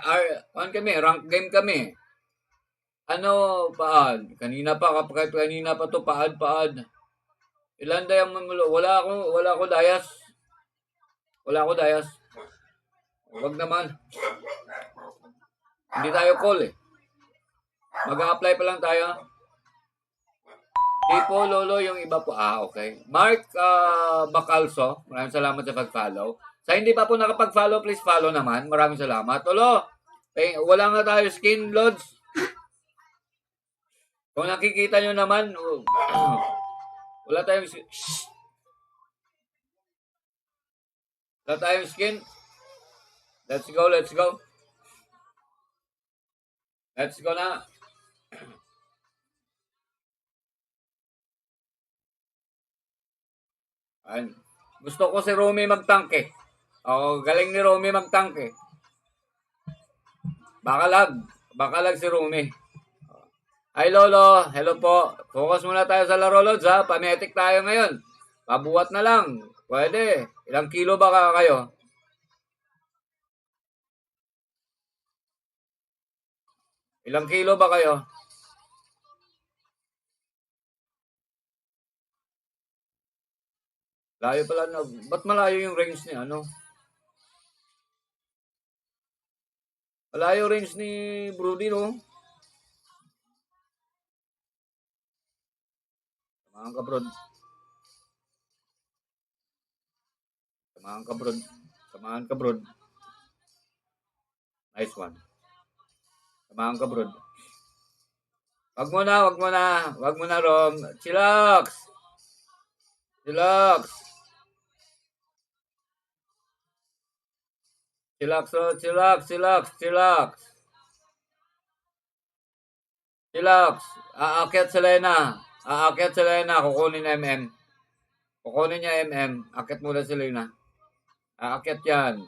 Ar, ano kami, rank game kami. Ano, paad? Kanina pa, kahit kanina pa to, paad, paad. Ilan dayang mamulo? Wala ako, wala ako dayas. Wala ako dayas. Huwag naman. Hindi tayo call eh. Mag-a-apply pa lang tayo. Di po, Lolo, yung iba po. Ah, okay. Mark uh, Bacalso, maraming salamat sa pag-follow. Sa hindi pa po nakapag-follow, please follow naman. Maraming salamat. Lolo, eh, wala nga tayo skin loads. Kung nakikita nyo naman, uh, wala tayong Shh. wala tayong skin. Let's go, let's go. Let's go na. Ay, gusto ko si Romy magtangke. Oo, galing ni Romy magtangke. Baka lag. Baka lag si Romy. Hi Lolo, hello po. Focus muna tayo sa laro Lods ha. Pametic tayo ngayon. Pabuhat na lang. Pwede. Ilang kilo ba ka- kayo? Ilang kilo ba kayo? Layo pala na. Ba't malayo yung range ni ano? Malayo range ni Brody, no? Samahan ka, Brod. Samahan ka, Brod. Samahan ka, Brod. Nice one. Samahan ka, Brod. Wag mo na, wag mo na. Wag mo na, Rom. Chillax! Chillax! Chillax, oh, chillax, chillax, chillax. Chillax. Aakyat si Lena. Aakyat si Lena. Kukunin MM. Kukunin niya MM. Akyat muna si Lena. Aakyat yan.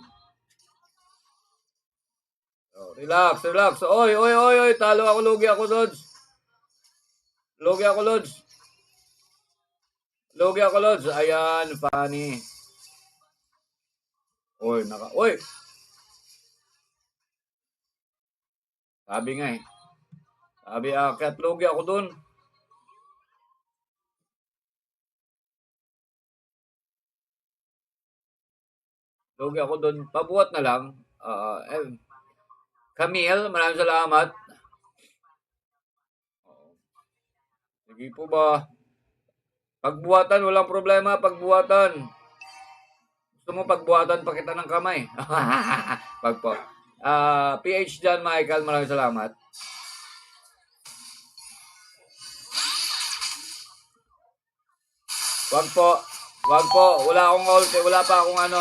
Oh, relax, relax. Oy, oy, oy, oy. Talo ako, lugi ako, Lods. Lugi ako, Lods. Lugi ako, Lods. Ayan, funny. Oy, naka... Oy! Sabi nga eh. Sabi, akyat lugi ako dun. Lugi ako dun. Pabuhat na lang. Ah, eh, Camille, maraming salamat. Sige po ba? Pagbuhatan, walang problema. Pagbuhatan. Gusto mo pagbuhatan pa kita ng kamay. Pag po. Ah, PH John Michael, maraming salamat. Wag po. Wag po. Wala akong ult. Wala pa akong ano.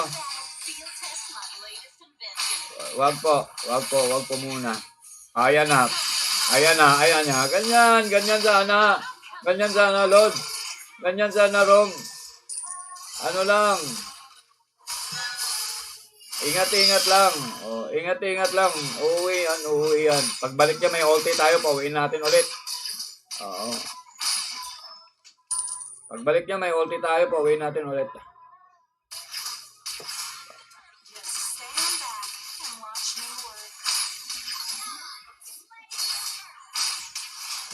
Wag po. Wag po. Wag po muna. Ayan na. Ayan na. Ayan na. Ganyan. Ganyan sana. Ganyan sana, Lord. Ganyan sana, Rom. Ano lang. Ingat-ingat lang. Oh, ingat-ingat lang. Uuwi yan, uuwi yan. Pagbalik niya may ulti tayo, pauwiin natin ulit. Oo. Pagbalik niya may ulti tayo, pauwiin natin ulit.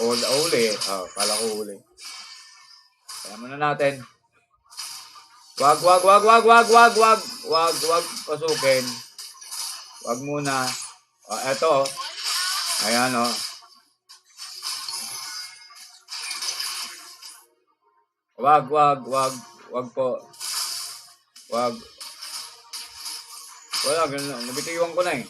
Uli, uli. Oh, kala ko uli. Kaya muna natin. Wag, wag, wag, wag, wag, wag, wag. Wag, wag pasukin. Wag muna. Oh, eto. oh. Ayan, oh. Wag, wag, wag. Wag po. Wag. Wala, ganun. Nabitiwan ko na eh.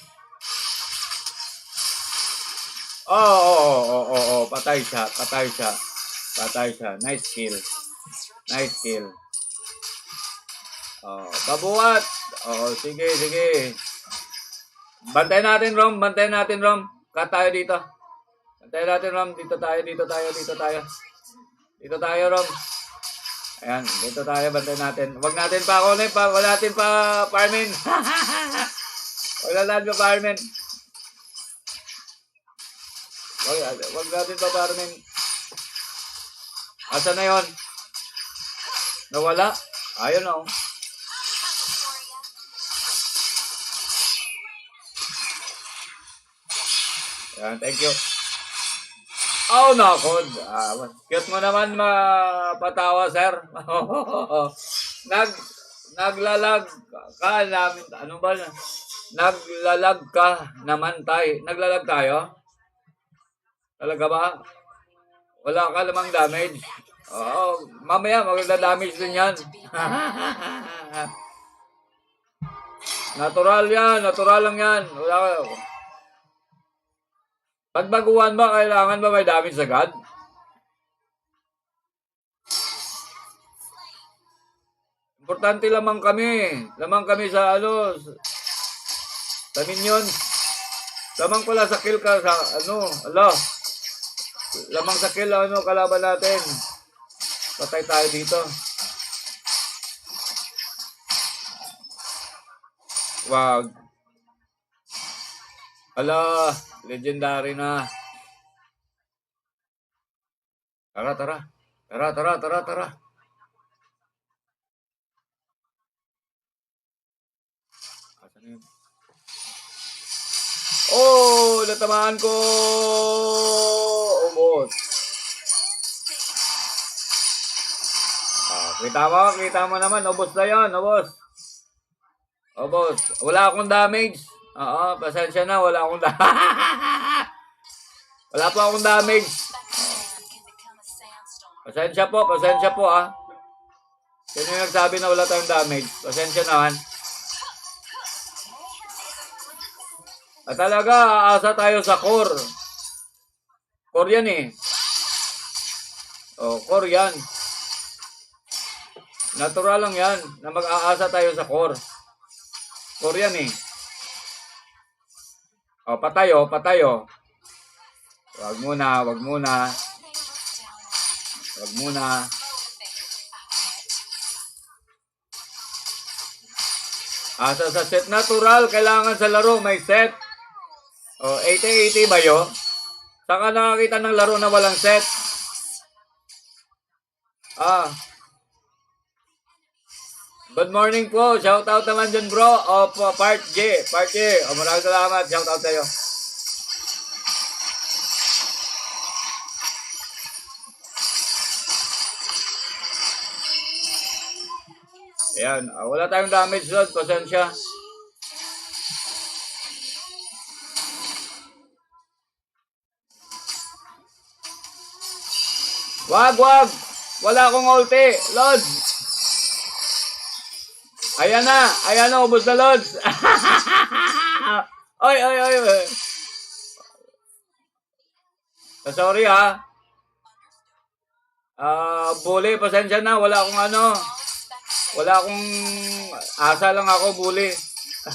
Oo, oo, oo, oo, oo, oo. Patay siya, patay siya. Patay siya. Nice kill. Nice kill. Oh, pabuhat. Oo, sige, sige. Bantay natin, Rom. Bantay natin, Rom. Cut tayo dito. Bantay natin, Rom. Dito tayo, dito tayo, dito tayo. Dito tayo, Rom. Ayan, dito tayo, bantay natin. Huwag natin pa ako pa, wala natin pa farmin. wala natin pa farmin. Wag, wag natin pa farmin. Asa na yon? Nawala? Ayun oh. Yan, thank you. Oh, nakod. Ah, cute mo naman mapatawa, sir. Nag, naglalag ka namin. Ano ba? Naglalag ka naman tayo. Naglalag tayo? Talaga ba? Wala ka namang damage. Oo, mamaya magda-damage din yan. natural yan, natural lang yan. Wala ka. Pag baguhan ba, kailangan ba may damage agad? Importante lamang kami. Lamang kami sa ano, sa minion. Lamang pala sa kill ka sa ano, ala. Lamang sa kill ano kalaban natin. Patay tayo dito. Wag. Ala, legendary na. Tara, tara. Tara, tara, tara, tara. Oh, natamaan ko! Umot. Ah, kita mo, kita mo naman. Ubos na yun, ubos. Ubos. Wala akong damage. Oo, pasensya na. Wala akong damage. wala pa akong damage. Pasensya po, pasensya po ah. Sino yung nagsabi na wala tayong damage? Pasensya naman. At talaga, aasa tayo sa core. Core yan eh. Oh, core yan. Natural lang yan na mag-aasa tayo sa core. Core yan eh. Oh, patayo, patayo. Wag muna, wag muna. Wag muna. Asa sa set natural, kailangan sa laro may set. O, 80-80 ba yun? Saan ka nakakita ng laro na walang set? Ah. Good morning po. Shout out naman dyan bro. Opo, part J. Part J. O, maraming salamat. Shout out sa'yo. Ayan. ah, wala tayong damage doon. Pasensya. Wag, wag! Wala akong ulti. Lods! Ayan na! Ayan na! Ubus na, Lods! oy, oy, oy! oy. Sorry ha. Ah, bully, pasensya na. Wala akong ano. Wala akong asa lang ako, bully.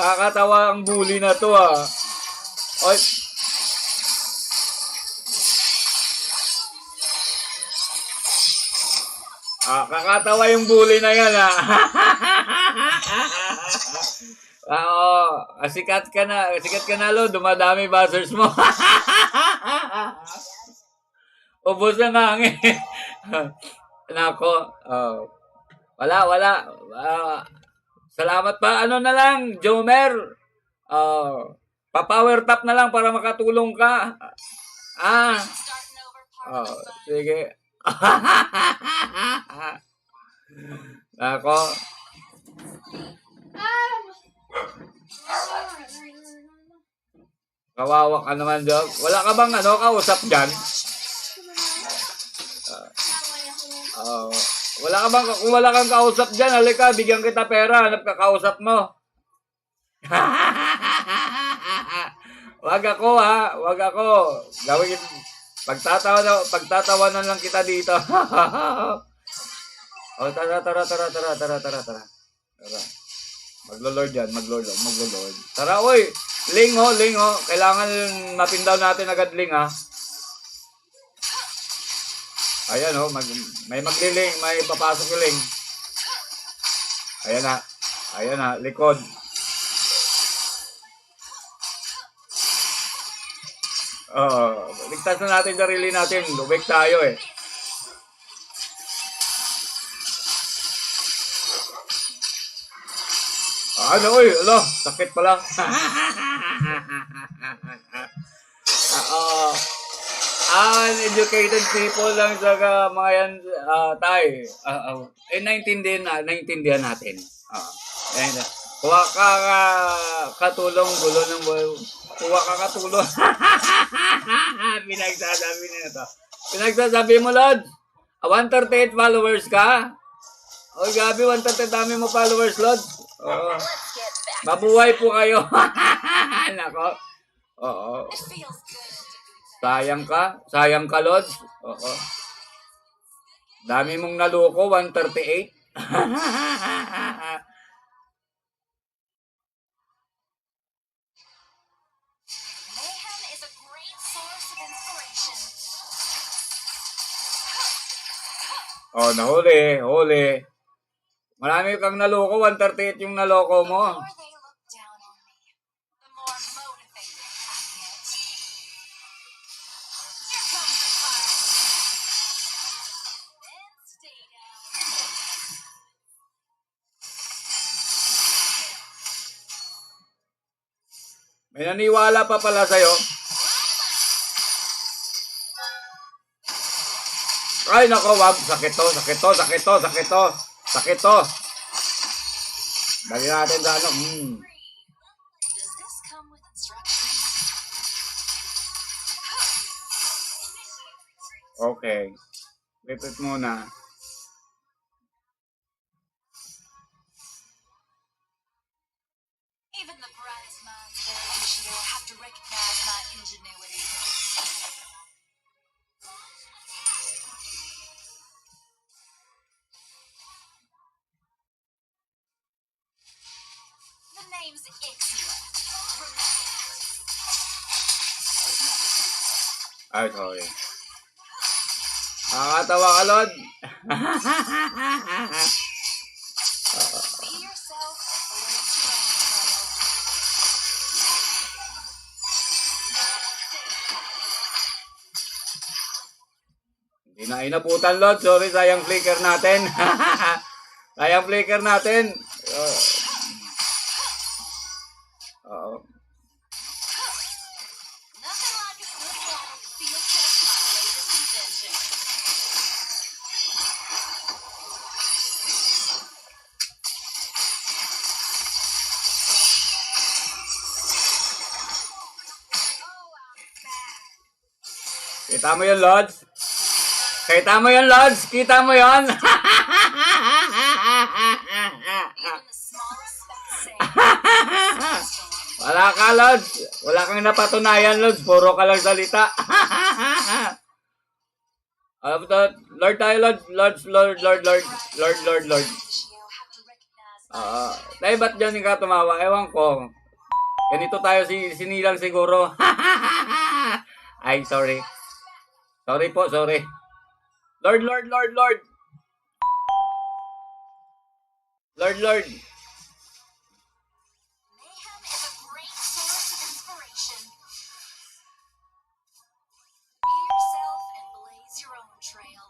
Kakatawa ang bully na to ah. Oy, Ah, kakatawa yung bully na yan, ah. Ah, Oo, ah, sikat ka na, sikat ka na, lo, dumadami buzzers mo. Ubus na hangin. Nako, oh. wala, wala. Ah, salamat pa, ano na lang, Jomer. Oh, pa-power tap na lang para makatulong ka. Ah, Oh, sige. Ako. Kawawa ka naman, Dog. Wala ka bang ano, kausap dyan? Ah, wala ka bang, kung wala kang kausap dyan, halika, bigyan kita pera, hanap ka kausap mo. wag ako ha, wag ako. Gawin, pagtatawa na, pagtatawanan lang kita dito. oh, tara, tara, tara, tara, tara, tara, tara. Tara. Maglo-lord yan, maglo-lord, maglo-lord. Tara, oy! Ling ho, ling ho. Kailangan mapindaw natin agad ling ha. Ayan ho, mag, may magliling, may papasok yung ling. Ayan na. Ayan na, likod. Oo, ligtas na natin sarili natin. Lubek tayo eh. Ano, uy, ano, sakit pala. Oo. uneducated people lang sa mga yan, ah, tayo. Ah, ah, eh, naintindihan, na, naintindihan natin. Ayun na. Kuha ka ka- katulong, gulo ng buhay. Kuha ka katulong. Pinagsasabi na ito. Pinagsasabi mo, Lord. Ah, 138 followers ka? Oy, gabi, 138 dami mo followers, Lord. Oo. Mabuhay po kayo. Nako. Oo. To Sayang ka. Sayang ka, Lord. Oo. Dami mong naloko, 138. oh, nahuli. Huli. Marami kang naloko, 138 yung naloko mo. May naniwala pa pala sa'yo. Ay, nako, wag. Sakit to, sakit to, sakit to, sakit to. Sakit to. Dali natin sa ano. Instructions? Okay. Repeat muna. The name's Ixia. Ay, sorry. Nakakatawa ka, Lord. Hindi na inabutan, Lord. Sorry, sayang flicker natin. sayang flicker natin. Kita mo yun, Lord? Kita mo yun, Lord? Kita mo yun? Wala ka, Lord. Wala kang napatunayan, Lord. Puro ka lang salita. Ba to? Lord tayo, Lord. Lord, Lord, Lord, Lord. Lord, Lord, Lord. Ishio, have to recognize my Ah, tayo ba't dyan ka tumawa? Ewan ko. Ganito tayo si sinilang siguro. Ay, sorry. Sorry po, sorry. Lord, Lord, Lord, Lord. Lord, Lord. Mayhem is a great source of inspiration. Be yourself and blaze your own trail.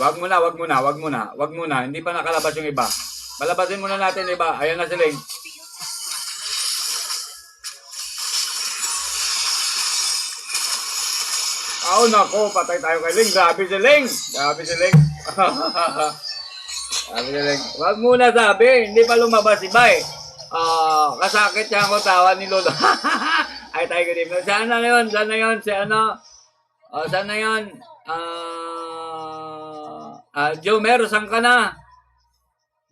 Wag wag muna, wag wag muna. Hindi pa nakalabas yung iba. Palabasin muna natin yung iba. Ayan na si Ling. Oh, nako, patay tayo kay Ling. Grabe si Ling. Grabe si Ling. Grabe si Ling. Wag muna sabi. Hindi pa lumabas iba eh. Ah, kasakit siya ang tawa ni Lolo. Ay, tayo ganun. Saan na yun? Saan na yun? Si ano? Oh, saan na yun? Ah, ah, Jomer, saan ka na?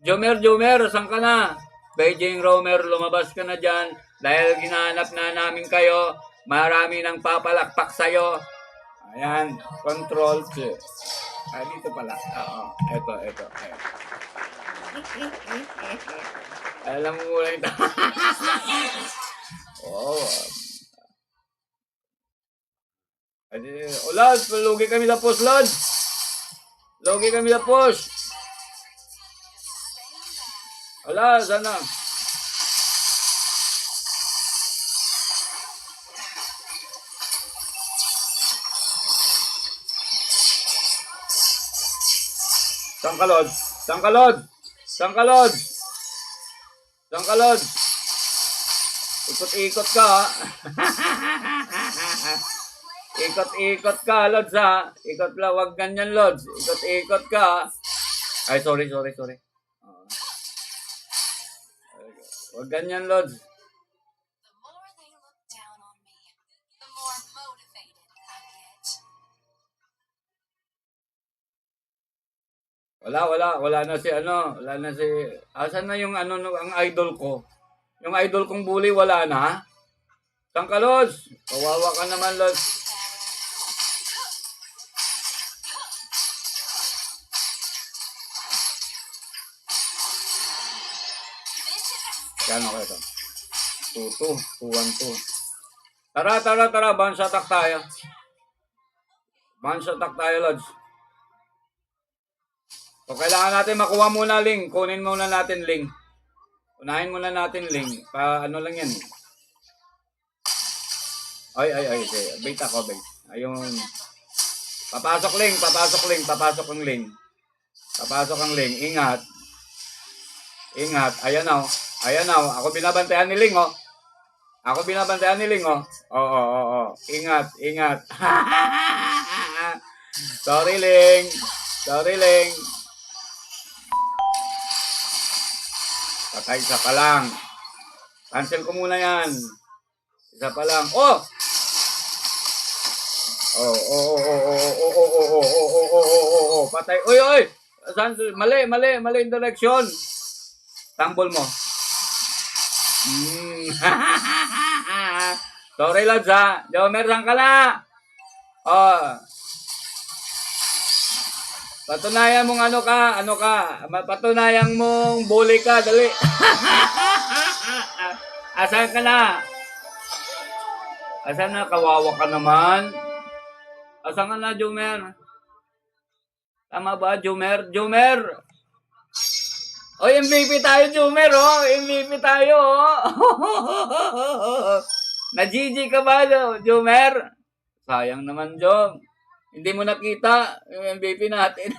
Jomer, Jomer, saan ka na? Beijing Romer, lumabas ka na dyan. Dahil ginahanap na namin kayo. Marami nang papalakpak sa'yo. Ayan, control C. Ah, dito pala. Oo, eto, eto. eto. Alam mo muna ito. Oo. Adi, oh, Lord, lugi kami sa post, Lord. Lugi kami sa post. Wala, sana. Saan Sangkalod. Sangkalod. Sangkalod. Sangkalod. Ikot-ikot ka. Ikot-ikot ka, Lods, ha? Ikot lang, wag ganyan, Lods. Ikot-ikot ka. Ay, sorry, sorry, sorry. Oh. Wag ganyan, Lods. Wala, wala. Wala na si ano. Wala na si... Asan na yung ano, no- ang idol ko? Yung idol kong bully, wala na? Saan ka? Kawawa ka naman, Lods. Yan, okay ito. 2-2. 2-1-2. Tara, tara, tara. Bounce attack tayo. Bounce attack tayo, Lods. So, kailangan natin makuha muna link. Kunin muna natin link. Unahin muna natin link. Pa, ano lang yan. Ay, ay, ay. Okay. Bait ako, bait. Ayun. Papasok link, papasok link, papasok ang link. Papasok ang link. Ingat. Ingat. Ayan na. oh. Ayan na. oh. Ako binabantayan ni Ling, oh. Ako binabantayan ni Ling, oh. Oo, oo, oo. Ingat, ingat. Sorry, Ling. Sorry, Ling. Patay, isa pa lang. Cancel ko muna yan. Isa pa lang. Oh! Oh, oh, oh, oh, oh, oh, oh, oh, oh, oh, oh, oh, oh, oh, oh, patay. Uy, uy! Saan? Mali, mali, mali yung direction. Tambol mo. Mm. Sorry, lads, ha. Jomer, saan ka na? Oh. Patunayan mong ano ka, ano ka. Patunayan mong bully ka, dali. Asan ka na? Asan na? Kawawa ka naman. Asan ka na, Jomer? Tama ba, Jomer? Jomer! Oy, MVP tayo, Jomer, oh! MVP tayo, oh! Na-GG ka ba, Jomer? Sayang naman, Jom. Hindi mo nakita yung MVP natin.